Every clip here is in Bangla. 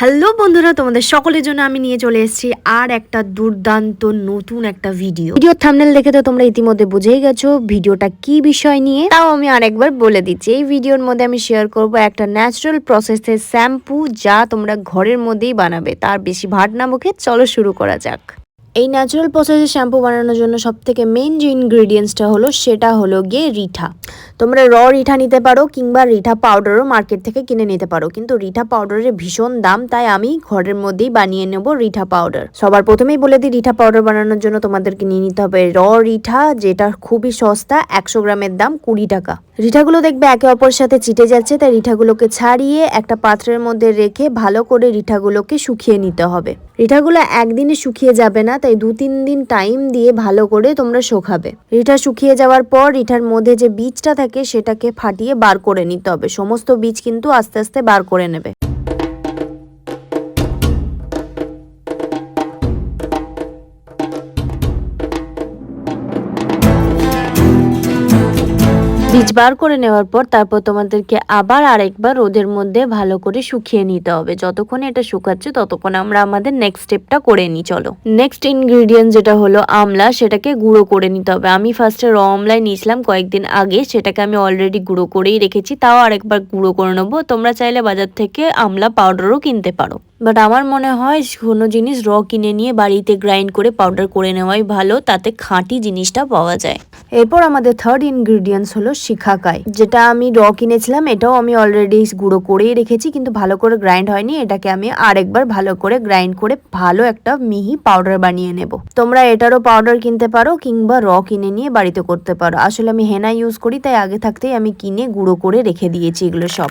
হ্যালো বন্ধুরা, তোমাদের সকলের জন্য আমি নিয়ে চলে এসেছি আর একটা দুর্দান্ত নতুন একটা ভিডিও ভিডিও থামনেল দেখে তো তোমরা ইতিমধ্যে বুঝেই গেছো ভিডিওটা কি বিষয় নিয়ে। তাও আমি আরেকবার বলে দিচ্ছি, এই ভিডিওর মধ্যে আমি শেয়ার করব একটা ন্যাচারাল প্রসেসের শ্যাম্পু যা তোমরা ঘরের মধ্যেই বানাবে, তার বেশি ভাট না মুখে। চলো শুরু করা যাক। এই ন্যাচারাল প্রসেসে শ্যাম্পু বানানোর জন্য সব থেকে মেন যে ইনগ্রিডিয়েন্টসটা হলো, সেটা হলো গিয়ে রিঠা। তোমরা র রিঠা নিতে পারো কিংবা রিঠা পাউডারও মার্কেট থেকে কিনে নিতে পারো। কিন্তু রিঠা পাউডারের ভীষণ দাম, তাই আমি ঘরের মধ্যেই বানিয়ে নেব রিঠা পাউডার সবার প্রথমেই বলে দিই, রিঠা পাউডার বানানোর জন্য তোমাদেরকে নিয়ে নিতে হবে র রিঠা, যেটা খুবই সস্তা, একশো গ্রামের দাম কুড়ি টাকা। রিঠাগুলো দেখবে একে অপরের সাথে চিটে যাচ্ছে, তাই রিঠাগুলোকে ছাড়িয়ে একটা পাত্রের মধ্যে রেখে ভালো করে রিঠাগুলোকে শুকিয়ে নিতে হবে। রিঠাগুলো একদিনে শুকিয়ে যাবে না তাই দু তিন দিন টাইম দিয়ে ভালো করে তোমরা শোকাবে। রিঠা শুকিয়ে যাওয়ার পর রিঠার মধ্যে যে বীজটা থাকে সেটাকে ফাটিয়ে বার করে নিতে হবে। সমস্ত বীজ কিন্তু আস্তে আস্তে বার করে নেবে। বীজ বার করে নেওয়ার পর তারপর তোমাদেরকে আবার আরেকবার রোদের মধ্যে ভালো করে শুকিয়ে নিতে হবে। যতক্ষণ এটা শুকাচ্ছে ততক্ষণ আমরা আমাদের নেক্সট স্টেপটা করে নিই, চলো। নেক্সট ইনগ্রিডিয়েন্ট যেটা হলো আমলা, সেটাকে গুঁড়ো করে নিতে হবে। আমি ফার্স্টে র আমলায় নিয়েছিলাম কয়েকদিন আগে, সেটাকে আমি অলরেডি গুঁড়ো করেই রেখেছি। তাও আরেকবার গুঁড়ো করে নেব। তোমরা চাইলে বাজার থেকে আমলা পাউডারও কিনতে পারো। বাট আমার মনে হয় কোনো জিনিস র কিনে নিয়ে বাড়িতে গ্রাইন্ড করে পাউডার করে নেওয়াই ভালো। তাতে খাঁটি জিনিসটা পাওয়া যায়। এরপর আমাদের থার্ড ইনগ্রিডিয়েন্টস হলো শিখাকাই যেটা আমি র কিনেছিলাম, এটাও আমি অলরেডি গুঁড়ো করেই রেখেছি, কিন্তু ভালো করে গ্রাইন্ড হয়নি। এটাকে আমি আরেকবার ভালো করে গ্রাইন্ড করে ভালো একটা মিহি পাউডার বানিয়ে নেব। তোমরা এটারও পাউডার কিনতে পারো কিংবা র কিনে নিয়ে বাড়িতে করতে পারো। আসলে আমি হেনা ইউজ করি, তাই আগে থাকতেই আমি কিনে গুঁড়ো করে রেখে দিয়েছি এগুলো সব।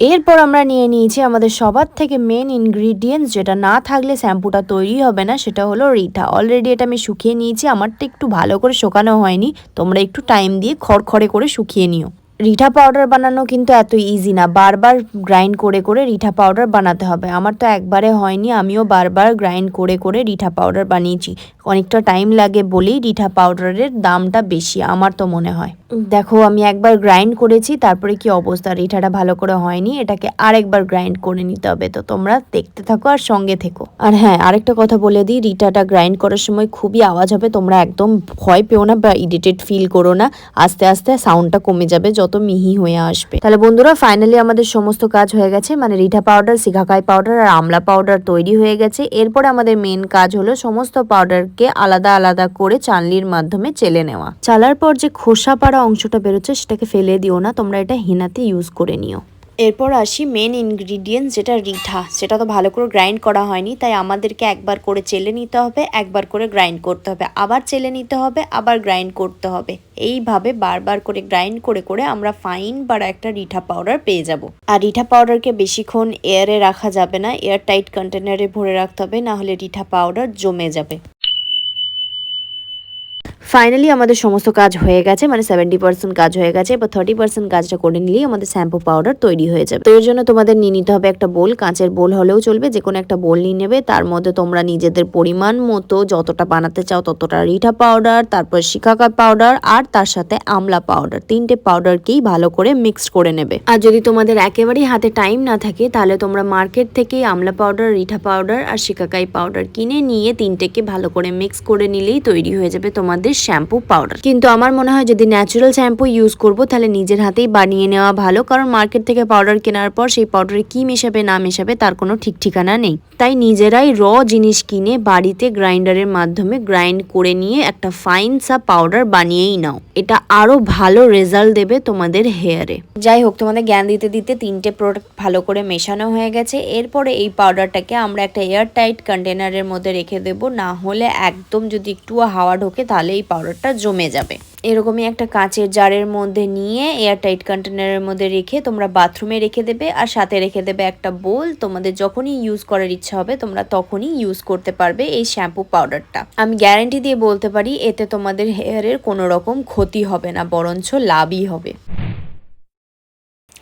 এরপর আমরা নিয়ে নিয়েছি আমাদের সবার থেকে মেন ইনগ্রিডিয়েন্টস যেটা না থাকলে শ্যাম্পুটা তৈরি হবে না, সেটা হলো রিঠা। অলরেডি এটা আমি শুকিয়ে নিয়েছি, আমারটা একটু ভালো করে শোকানো হয়নি, তোমরা একটু টাইম দিয়ে খড়খড়ে করে শুকিয়ে নিও। রিঠা পাউডার বানানো কিন্তু এত ইজি না। বারবার গ্রাইন্ড করে করে রিঠা পাউডার বানাতে হবে। আমার তো একবারে হয়নি, আমিও বারবার গ্রাইন্ড করে করে রিঠা পাউডার বানিয়েছি। অনেকটা টাইম লাগে বলেই রিঠা পাউডারের দামটা বেশি, আমার তো মনে হয়। দেখো, আমি একবার গ্রাইন্ড করেছি, তারপরে কি অবস্থা? রিঠাটা ভালো করে হয়নি, এটাকে আরেকবার গ্রাইন্ড করে নিতে হবে। তো তোমরা দেখতে থাকো আর সঙ্গে থেকো। আর হ্যাঁ আরেকটা কথা বলে দিই, রিঠাটা গ্রাইন্ড করার সময় খুবই আওয়াজ হবে, তোমরা একদম ভয় পেও না বা ইরিটেট ফিল করো না। আস্তে আস্তে সাউন্ডটা কমে যাবে, যত মিহি হয়ে আসবে। তাহলে বন্ধুরা ফাইনালি আমাদের সমস্ত কাজ হয়ে গেছে। মানে রিঠা পাউডার সিঘাকাই পাউডার আর আমলা পাউডার তৈরি হয়ে গেছে। এরপরে আমাদের মেন কাজ হলো সমস্ত পাউডারকে আলাদা আলাদা করে চানলির মাধ্যমে চেলে নেওয়া। চালার পর যে খোসা পাড়া অংশটা বেরোচ্ছে, সেটাকে ফেলে দিও না। তোমরা এটা হিনাতে ইউজ করে নিও। এরপর আসি মেন ইনগ্রিডিয়েন্টস যেটা রিঠা। সেটা তো ভালো করে গ্রাইন্ড করা হয়নি, তাই আমাদেরকে একবার করে চেলে নিতে হবে, একবার করে গ্রাইন্ড করতে হবে। আবার চেলে নিতে হবে, আবার গ্রাইন্ড করতে হবে। এইভাবে বারবার করে গ্রাইন্ড করে করে আমরা ফাইন বাড়া একটা রিঠা পাউডার পেয়ে যাব। আর রিঠা পাউডারকে বেশিক্ষণ এয়ারে রাখা যাবে না এয়ার টাইট কন্টেনারে ভরে রাখতে হবে না হলে রিঠা পাউডার জমে যাবে। ফাইনালি আমাদের সমস্ত কাজ হয়ে গেছে মানে সেভেন্টি পার্সেন্ট কাজ হয়ে গেছে, এবার থার্টি পার্সেন্ট কাজটা করে নিলেই আমাদের শ্যাম্পু পাউডার তৈরি হয়ে যাবে। তো এর জন্য তোমাদের নিয়ে নিতে হবে একটা বোল কাঁচের বোল হলেও চলবে যে কোনো একটা বোল নিয়ে নেবে, তার মধ্যে তোমরা নিজেদের পরিমাণ মতো যতটা বানাতে চাও ততটা রিঠা পাউডার তারপর শিকাকা পাউডার আর তার সাথে আমলা পাউডার তিনটে পাউডারকেই ভালো করে মিক্সড করে নেবে। আর যদি তোমাদের একেবারেই হাতে টাইম না থাকে, তাহলে তোমরা মার্কেট থেকেই আমলা পাউডার রিঠা পাউডার আর শিকাকাই পাউডার কিনে নিয়ে তিনটেকে ভালো করে মিক্স করে নিলেই তৈরি হয়ে যাবে তোমাদের শ্যাম্পু পাউডার। কিন্তু আমার মনে হয় যদি ন্যাচারাল শ্যাম্পু ইউজ করব, তাহলে নিজের হাতেই বানিয়ে নেওয়া ভালো। কারণ মার্কেট থেকে পাউডার কেনার পর সেই পাউডারে কি মেশাবে, না মেশাবে, তার কোনো ঠিক ঠিকানা নেই। তাই নিজেরাই র জিনিস কিনে বাড়িতে গ্রাইন্ডারের মাধ্যমে গ্রাইন্ড করে নিয়ে একটা ফাইন সা পাউডার বানিয়েই নাও। এটা আরও ভালো রেজাল্ট দেবে তোমাদের হেয়ারে যাই হোক, তোমাদের জ্ঞান দিতে দিতে তিনটে প্রোডাক্ট ভালো করে মেশানো হয়ে গেছে। এরপরে এই পাউডারটাকে আমরা একটা এয়ার টাইট কন্টেনারের মধ্যে রেখে দেব। না হলে একদম যদি একটু হাওয়া ঢোকে, তাহলে এই পাউডারটা জমে যাবে। এরকমই একটা কাঁচের জারের মধ্যে নিয়ে এয়ার টাইট কন্টেনারের মধ্যে রেখে তোমরা বাথরুমে রেখে দেবে আর সাথে রেখে দেবে একটা বোল তোমাদের যখনই ইউজ করার ইচ্ছা হবে তোমরা তখনই ইউজ করতে পারবে এই শ্যাম্পু পাউডারটা আমি গ্যারান্টি দিয়ে বলতে পারি, এতে তোমাদের হেয়ারের কোনো রকম ক্ষতি হবে না, বরঞ্চ লাভই হবে।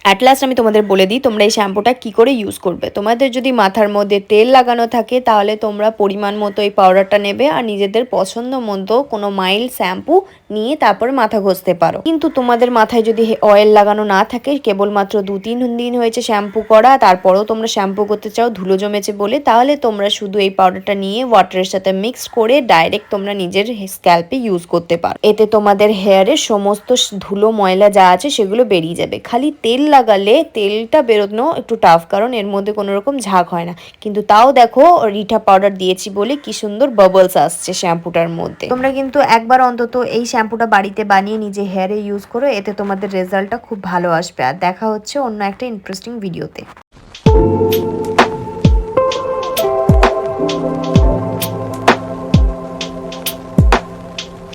অ্যাট লাস্ট আমি তোমাদের বলে দিই, তোমরা এই শ্যাম্পুটা কি করে ইউজ করবে? তোমাদের যদি মাথার মধ্যে তেল লাগানো থাকে, তাহলে তোমরা পরিমাণ মতো এই পাউডারটা নেবে আর নিজেদের পছন্দ মতো কোনো মাইল্ড শ্যাম্পু নিয়ে তারপরে মাথা ঘষতে পারো। কিন্তু তোমাদের মাথায় যদি অয়েল লাগানো না থাকে, কেবলমাত্র দু তিন দিন হয়েছে শ্যাম্পু করা, তারপরেও তোমরা শ্যাম্পু করতে চাও, ধুলো জমেছে বলে, তাহলে তোমরা শুধু এই পাউডারটা নিয়ে ওয়াটারের সাথে মিক্স করে ডাইরেক্ট তোমরা নিজের স্ক্যাল্পে ইউজ করতে পারো। এতে তোমাদের হেয়ারের সমস্ত ধুলো ময়লা যা আছে, সেগুলো বেরিয়ে যাবে। খালি তেল লাগালে তেলটা বেরোনো একটু টাফ কারণ এর মধ্যে কোনো রকম ঝাঁক হয় না। কিন্তু তাও দেখো, রিঠা পাউডার দিয়েছি বলে কি সুন্দর বাবলস আসছে শ্যাম্পুটার মধ্যে। তোমরা কিন্তু একবার অন্তত এই শ্যাম্পুটা বাড়িতে বানিয়ে নিজে হেয়ারে ইউজ করো, এতে তোমাদের রেজাল্টটা খুব ভালো আসবে। আর দেখা হচ্ছে অন্য একটা ইন্টারেস্টিং ভিডিওতে